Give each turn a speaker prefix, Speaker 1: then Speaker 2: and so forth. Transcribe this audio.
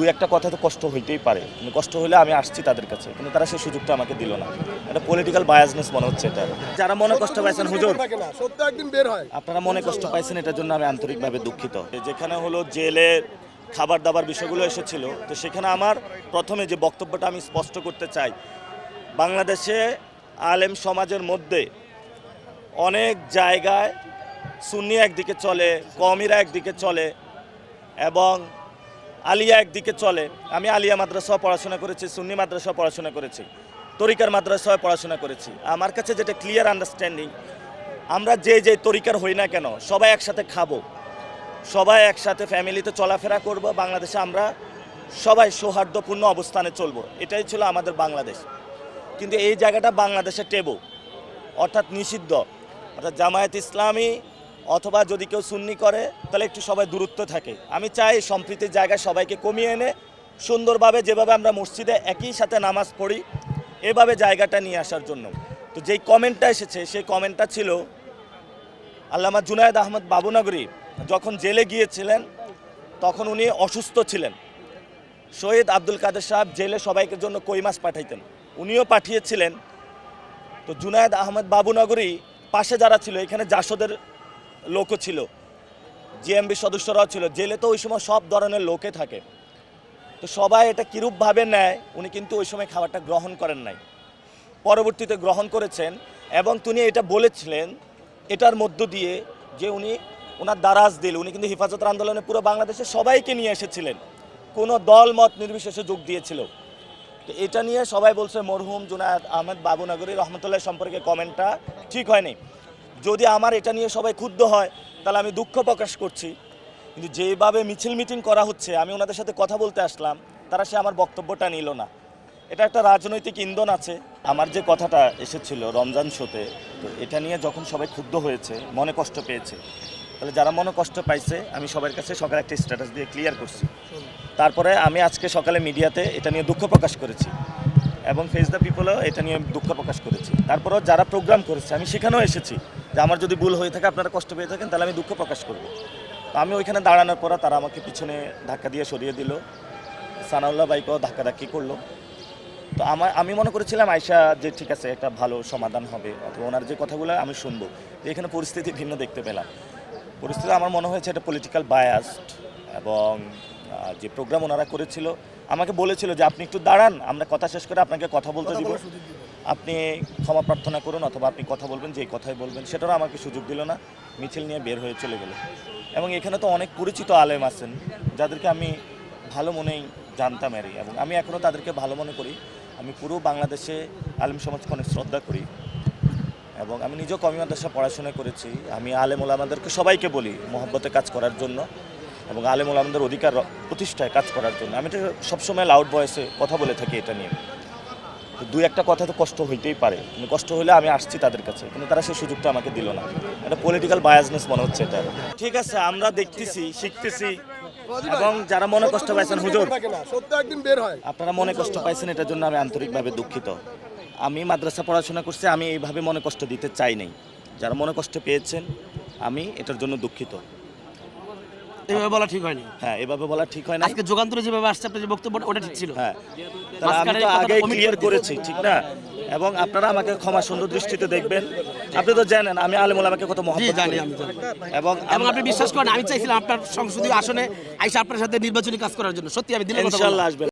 Speaker 1: দুই একটা কথা তো কষ্ট হইতেই পারে। কষ্ট হলে আমি আসছি তাদের কাছে কিন্তু তারা সেই সুযোগটা আমাকে দিল না। এটা পলিটিক্যাল বায়াসনেস মনে হচ্ছে এটা। যারা মনে কষ্ট পাইছেন হুজুর। আপনারা মনে কষ্ট পাইছেন এটার জন্য আমি আন্তরিকভাবে দুঃখিত। যেখানে হলো জেলের খাবার দাবার বিষয়গুলো এসেছিল তো সেখানে আমার প্রথমে যে বক্তব্যটা আমি স্পষ্ট করতে চাই বাংলাদেশে আলেম সমাজের মধ্যে অনেক জায়গায় সুন্নি একদিকে চলে কমিরা একদিকে চলে এবং আলিয়া একদিকে চলে। আমি আলিয়া মাদ্রাসাও পড়াশোনা করেছি, সুন্নি মাদ্রাসাও পড়াশোনা করেছি, তরিকার মাদ্রাসাও পড়াশোনা করেছি। আমার কাছে যেটা ক্লিয়ার আন্ডারস্ট্যান্ডিং আমরা যে যে তরিকার হই না কেন, সবাই একসাথে খাব। সবাই একসাথে ফ্যামিলিতে চলাফেরা করব, বাংলাদেশে আমরা সবাই সৌহার্দ্যপূর্ণ অবস্থানে চলব। এটাই ছিল আমাদের বাংলাদেশ। কিন্তু এই জায়গাটা বাংলাদেশে টেবো অর্থাৎ নিষিদ্ধ। অর্থাৎ জামায়াত ইসলামী অথবা যদি কেউ সুন্নি করে, তাহলে একটু সবাই দূরত্ব থাকে। আমি চাই সম্প্রীতির জায়গায় সবাইকে কমিয়ে এনে, সুন্দরভাবে যেভাবে আমরা মসজিদে একই সাথে নামাজ পড়ি, এভাবে জায়গাটা নিয়ে আসার জন্য। তো যেই কমেন্টটা এসেছে, সেই কমেন্টটা ছিল, আল্লামা জুনায়দ আহমদ বাবুনগরী যখন জেলে গিয়েছিলেন, তখন উনি অসুস্থ ছিলেন। শহীদ আব্দুল কাদের সাহেব জেলে সবাইকে জন্য কই মাছ পাঠাইতেন। উনিও পাঠিয়েছিলেন। তো জুনায়দ আহমদ বাবুনগরী পাশে যারা ছিল, এখানে জাসদের লোকও ছিল জিএমবি সদস্যরাও ছিল, জেলে তো ওই সময় সব ধরনের লোকে থাকে। তো সবাই এটা কিরূপভাবে নেয়, উনি কিন্তু ওই সময় খাবারটা গ্রহণ করেন নাই। পরবর্তীতে গ্রহণ করেছেন এবং তিনি এটা বলেছিলেন, এটার মধ্য দিয়ে যে উনি ওনার দারাজ দিল, উনি কিন্তু হেফাজতের আন্দোলনে পুরো বাংলাদেশে সবাইকে নিয়ে এসেছিলেন। কোনো দল মত নির্বিশেষে যোগ দিয়েছিল। তো এটা নিয়ে সবাই বলছে, মরহুম জুনায়দ আহমেদ বাবুনগরী রহমতুল্লাহ সম্পর্কে কমেন্টটা ঠিক হয়নি। যদি আমার এটা নিয়ে সবাই ক্ষুব্ধ হয়, তাহলে আমি দুঃখ প্রকাশ করছি। কিন্তু যেভাবে মিছিল মিটিং করা হচ্ছে, আমি ওনাদের সাথে কথা বলতে আসলাম, তারা সে আমার বক্তব্যটা নিল না। এটা একটা রাজনৈতিক ইন্ধন আছে। আমার যে কথাটা এসেছিল রমজান শোতে, তো এটা নিয়ে যখন সবাই ক্ষুব্ধ হয়েছে, মনে কষ্ট পেয়েছে, তাহলে যারা মনে কষ্ট পাইছে, আমি সবার কাছে সকালে একটা স্ট্যাটাস দিয়ে ক্লিয়ার করছি। তারপরে আমি আজকে সকালে মিডিয়াতে এটা নিয়ে দুঃখ প্রকাশ করেছি এবং ফেস দ্য পিপলও এটা নিয়ে দুঃখ প্রকাশ করেছি। তারপরেও যারা প্রোগ্রাম করেছে, আমি সেখানেও এসেছি। যে আমার যদি ভুল হয়ে থাকে, আপনারা কষ্ট পেয়ে থাকেন, তাহলে আমি দুঃখ প্রকাশ করব। আমি ওইখানে দাঁড়ানোর পর তারা আমাকে পিছনে ধাক্কা দিয়ে সরিয়ে দিল। সানাউল্লাহ বাইকও ধাক্কাধাক্কি করল। তো আমার আমি মনে করেছিলাম আয়সা যে ঠিক আছে, একটা ভালো সমাধান হবে, অথবা ওনার যে কথাগুলো আমি শুনব। যে এখানে পরিস্থিতি ভিন্ন দেখতে পেলাম। পরিস্থিতি, আমার মনে হয়েছে, এটা পলিটিক্যাল বায়াসড এবং যে প্রোগ্রাম ওনারা করেছিল আমাকে বলেছিল যে আপনি একটু দাঁড়ান আমরা কথা শেষ করে আপনাকে কথা বলতে দিব। আপনি ক্ষমা প্রার্থনা করুন অথবা আপনি কথা বলবেন যে কথাই বলবেন সেটারও আমাকে সুযোগ দিল না। মিছিল নিয়ে বের হয়ে চলে গেল। এবং এখানে তো অনেক পরিচিত আলেম আছেন যাদেরকে আমি ভালো মনেই জানতাম এরই। এবং আমি এখনও তাদেরকে ভালো মনে করি। আমি পুরো বাংলাদেশে আলেম সমাজকে অনেক শ্রদ্ধা করি। এবং আমি নিজেও কমি মাদ্রাসা পড়াশোনা করেছি। আমি আলেম ওলামাদেরকে সবাইকে বলি মহব্বতে কাজ করার জন্য। এবং আলেম ওলামাদের অধিকার প্রতিষ্ঠায় কাজ করার জন্য। আমি এটা সবসময় লাউড ভয়েসে কথা বলে থাকি এটা নিয়ে। তো দুই একটা কথা তো কষ্ট হইতেই পারে। কিন্তু কষ্ট হলে আমি আসছি তাদের কাছে। কিন্তু তারা সেই সুযোগটা আমাকে দিল না। এটা পলিটিক্যাল বায়াসনেস মনে হচ্ছে এটা ঠিক আছে, আমরা দেখতেছি, শিখতেছি। এবং যারা মনে কষ্ট পাইছেন, হুজুর, আপনারা মনে কষ্ট পাইছেন, এটার জন্য আমি আন্তরিকভাবে দুঃখিত। আমি মাদ্রাসা পড়াশোনা করছি, আমি এইভাবে মনে কষ্ট দিতে চাই নাই। যারা মনে কষ্ট পেয়েছেন, আমি এটার জন্য দুঃখিত।
Speaker 2: এইভাবে বলা ঠিক হয়নি।
Speaker 1: হ্যাঁ এভাবে বলা ঠিক হয় না
Speaker 2: আজকে যোগান্তরে যেভাবে আসছে আপনার যে বক্তব্য ওটা ঠিক ছিল।
Speaker 1: হ্যাঁ। তাহলে আমি তো আগে ক্লিয়ার করেছি ঠিক না? এবং আপনারা আমাকে ক্ষমা সুন্দর দৃষ্টিতে দেখবেন। আপনি তো জানেন আমি আলেমুল আমাকে কত করি। এবং
Speaker 2: এবং আপনি বিশ্বাস করেন আমি চাইছিলাম আপনার সংসদীয় আসনে আইসা আপনার সাথে নির্বাচনী কাজ করার জন্য। সত্যি আমি দিলে ইনশাআল্লাহ
Speaker 1: আসবেন।